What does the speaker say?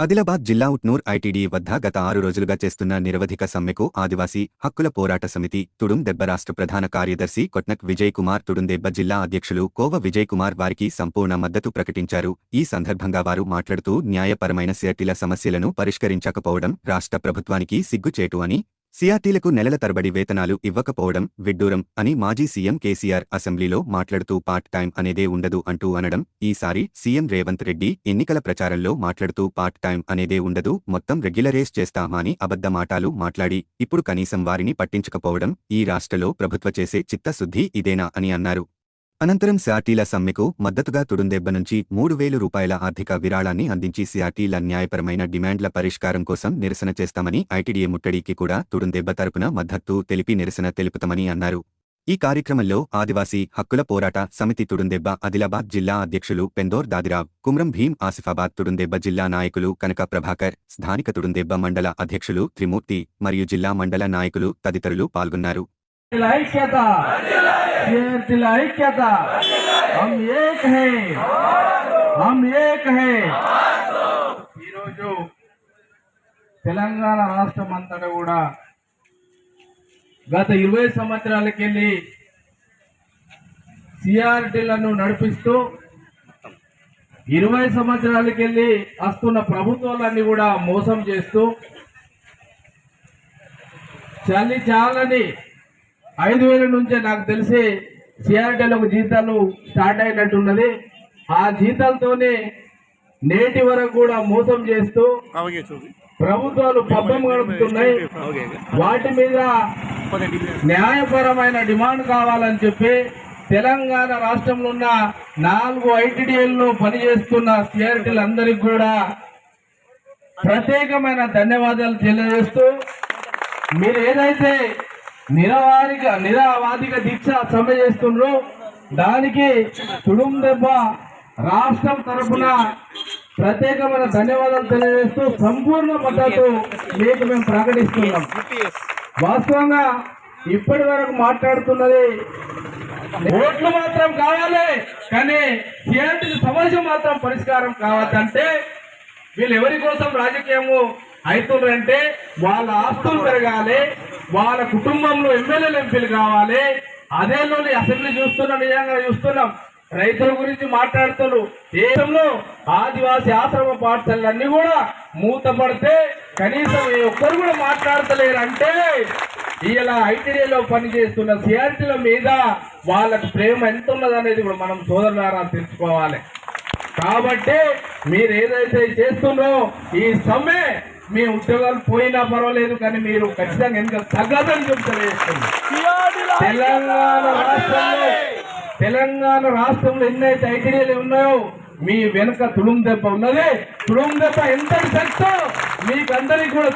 ఆదిలాబాద్ జిల్లా ఉట్నూర్ ఐటీడీ వద్ద గత ఆరు రోజులుగా చేస్తున్న నిరవధిక సమ్మెకు ఆదివాసీ హక్కుల పోరాట సమితి తుడుం దెబ్బ రాష్ట్ర ప్రధాన కార్యదర్శి కొట్నక్ విజయ్ కుమార్ తుడుందెబ్బ జిల్లా అధ్యక్షులు కోవ విజయ్ కుమార్ వారికి సంపూర్ణ మద్దతు ప్రకటించారు. ఈ సందర్భంగా వారు మాట్లాడుతూ న్యాయపరమైన సిఆర్టీల సమస్యలను పరిష్కరించకపోవడం రాష్ట్ర ప్రభుత్వానికి సిగ్గుచేటు అని సిఆర్టీలకు నెలల తరబడి వేతనాలు ఇవ్వకపోవడం విడ్డూరం అని మాజీ సీఎం కేసీఆర్ అసెంబ్లీలో మాట్లాడుతూ పార్ట్ టైం అనేదే ఉండదు అంటూ అనడం ఈసారి సీఎం రేవంత్ రెడ్డి ఎన్నికల ప్రచారంలో మాట్లాడుతూ పార్ట్ టైం అనేదే ఉండదు మొత్తం రెగ్యులరైజ్ చేస్తామని అబద్ధమాటాలు మాట్లాడి ఇప్పుడు కనీసం వారిని పట్టించకపోవడం ఈ రాష్ట్రలో ప్రభుత్వ చేసే చిత్తశుద్ధి ఇదేనా అని అన్నారు. అనంతరం సిఆర్టీల సమ్మెకు మద్దతుగా తుడుందెబ్బ నుంచి మూడు వేలు రూపాయల ఆర్థిక విరాళాన్ని అందించి సిఆర్టీల న్యాయపరమైన డిమాండ్ల పరిష్కారం కోసం నిరసన చేస్తామని ఐటీడీఏ ముట్టడికి కూడా తుడుందెబ్బ తరపున మద్దతు తెలిపి నిరసన తెలుపుతామని అన్నారు. ఈ కార్యక్రమంలో ఆదివాసీ హక్కుల పోరాట సమితి తుడుందెబ్బ ఆదిలాబాద్ జిల్లా అధ్యక్షులు పెందోర్ దాదిరావ్ కుమ్రం భీం ఆసిఫాబాద్ తుడుందెబ్బ జిల్లా నాయకులు కనక ప్రభాకర్ స్థానిక తుడుందెబ్బ మండల అధ్యక్షులు త్రిమూర్తి మరియు జిల్లా మండల నాయకులు తదితరులు పాల్గొన్నారు. ఐక్యత విద్యార్థుల ఐక్యత హమ్ ఏక్ హై హమ్ హే హై ఈరోజు తెలంగాణ రాష్ట్రం అంతా కూడా గత ఇరవై సంవత్సరాలకెళ్ళి సిఆర్టీలను నడిపిస్తూ ఇరవై సంవత్సరాలకెళ్ళి వస్తున్న ప్రభుత్వాలన్నీ కూడా మోసం చేస్తూ చలి చాలని ఐదు వేల నుంచే నాకు తెలిసి సిఆర్టీలకు జీతాలు స్టార్ట్ అయినట్టున్నది. ఆ జీతాలతోనే నేటి వరకు కూడా మోసం చేస్తూ ప్రభుత్వాలు పబ్బం గడుపుతున్నాయి. వాటి మీద న్యాయపరమైన డిమాండ్ కావాలని చెప్పి తెలంగాణ రాష్ట్రంలో ఉన్న నాలుగు ఐటీడీఎల్లో పనిచేస్తున్న సిఆర్టీలందరికీ కూడా ప్రత్యేకమైన ధన్యవాదాలు తెలియజేస్తూ మీరు ఏదైతే నిరవారిక నిరవాదిక దీక్ష సమ్మె చేస్తుండ్రు. దానికి తుడుం దెబ్బ రాష్ట్రం తరఫున ప్రత్యేకమైన ధన్యవాదాలు తెలియజేస్తూ సంపూర్ణ మద్దతు మీకు మేము ప్రకటిస్తున్నాం. వాస్తవంగా ఇప్పటి వరకు మాట్లాడుతున్నది ఓట్లు మాత్రం కావాలి కానీ సిఆర్టీ సమస్య మాత్రం పరిష్కారం కావద్దంటే వీళ్ళు ఎవరి కోసం రాజకీయము అవుతుండ్రంటే వాళ్ళ ఆస్తులు పెరగాలి వాళ్ళ కుటుంబంలో ఎమ్మెల్యేలు ఎంపీలు కావాలి. అదేలోని అసెంబ్లీ చూస్తున్నాం నిజంగా చూస్తున్నాం. రైతుల గురించి మాట్లాడుతున్నారు. దేశంలో ఆదివాసీ ఆశ్రమ పాఠశాలన్నీ కూడా మూతపడితే కనీసం ఏ ఒక్కరు కూడా మాట్లాడతలేరు అంటే ఇలా ఐటీడీలో పనిచేస్తున్న సిఆర్టీల మీద వాళ్ళకు ప్రేమ ఎంత ఉన్నదనేది కూడా మనం సోదరులారా తెలుసుకోవాలి. కాబట్టి మీరు ఏదైతే చేస్తున్నారో ఈ సమ్మె మీ ఉద్యోగాలు పోయినా పర్వాలేదు కానీ మీరు ఖచ్చితంగా ఎందుకు తగ్గదని చెప్తారు తెలంగాణ రాష్ట్రంలో తెలంగాణ రాష్ట్రంలో ఎన్నైతే ఐటీడీలు ఉన్నాయో మీ వెనుక తుడుం దెబ్బ ఉన్నది. తుడుం దెబ్బ ఎంత శక్తో? మీకు కూడా